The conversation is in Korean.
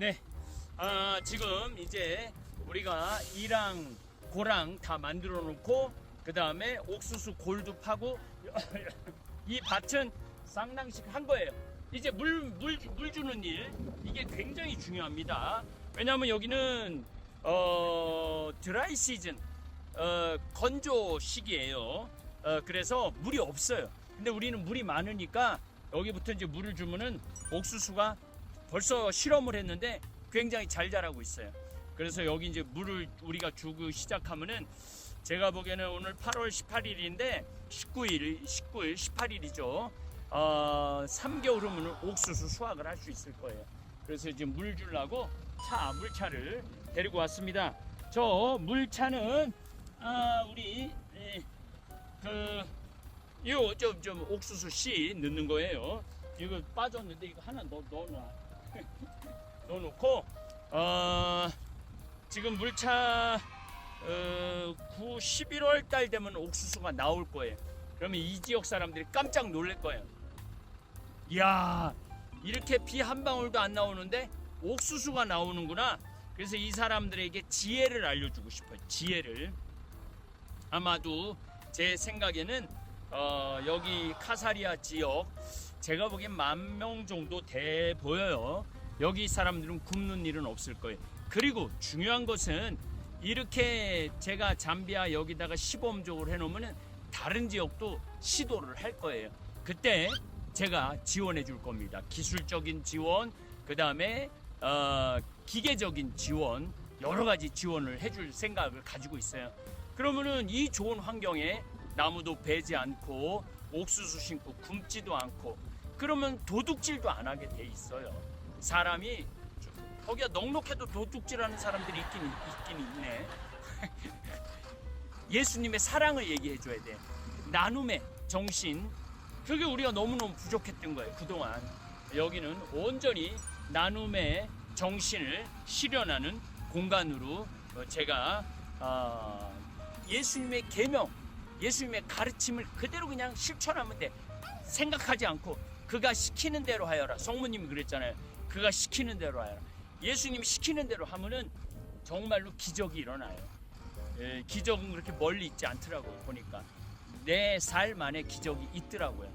네. 아, 지금 이제 우리가 이랑 고랑 다 만들어 놓고 그 다음에 옥수수 골도 파고 이 밭은 쌍낭식 한 거예요. 이제 물, 물, 물 주는 일 이게 굉장히 중요합니다. 왜냐하면 여기는 어, 드라이 시즌 어, 건조 시기예요. 어, 그래서 물이 없어요. 근데 우리는 물이 많으니까 여기부터 이제 물을 주면은 옥수수가 벌써 실험을 했는데 굉장히 잘 자라고 있어요. 그래서 여기 이제 물을 우리가 주고 시작하면은 제가 보기에는 오늘 8월 18일인데 19일, 19일, 18일이죠. 어, 3개월 후면 옥수수 수확을 할 수 있을 거예요. 그래서 지금 물 주려고 차, 물차를 데리고 왔습니다. 저 물차는 아, 우리 예, 그 이거 좀, 좀 옥수수 씨 넣는 거예요. 이거 빠졌는데 이거 하나 넣, 넣어놔. 넣어놓고 어, 지금 물차 어, 9, 11월 달 되면 옥수수가 나올 거예요. 그러면 이 지역 사람들이 깜짝 놀랄 거예요. 이야 이렇게 비 한 방울도 안 나오는데 옥수수가 나오는구나. 그래서 이 사람들에게 지혜를 알려주고 싶어요. 지혜를. 아마도 제 생각에는 어, 여기 카사리아 지역 제가 보기엔 만 명 정도 돼 보여요. 여기 사람들은 굶는 일은 없을 거예요. 그리고 중요한 것은 이렇게 제가 잠비아 여기다가 시범적으로 해놓으면 다른 지역도 시도를 할 거예요. 그때 제가 지원해 줄 겁니다. 기술적인 지원, 그 다음에 어, 기계적인 지원, 여러 가지 지원을 해줄 생각을 가지고 있어요. 그러면은 이 좋은 환경에 나무도 베지 않고 옥수수 심고 굶지도 않고 그러면 도둑질도 안 하게 돼 있어요. 사람이 좀- 거기가 넉넉해도 도둑질하는 사람들이 있긴 있긴 있네. 예수님의 사랑을 얘기해 줘야 돼. 나눔의 정신. 그게 우리가 너무너무 부족했던 거예요. 그동안. 여기는 온전히 나눔의 정신을 실현하는 공간으로 어, 제가 어, 예수님의 계명, 예수님의 가르침을 그대로 그냥 실천하면 돼. 생각하지 않고 그가 시키는 대로 하여라. 성모님이 그랬잖아요. 그가 시키는 대로 하여라. 예수님이 시키는 대로 하면은 정말로 기적이 일어나요. 예, 기적은 그렇게 멀리 있지 않더라고요. 보니까 내 삶 안에 기적이 있더라고요.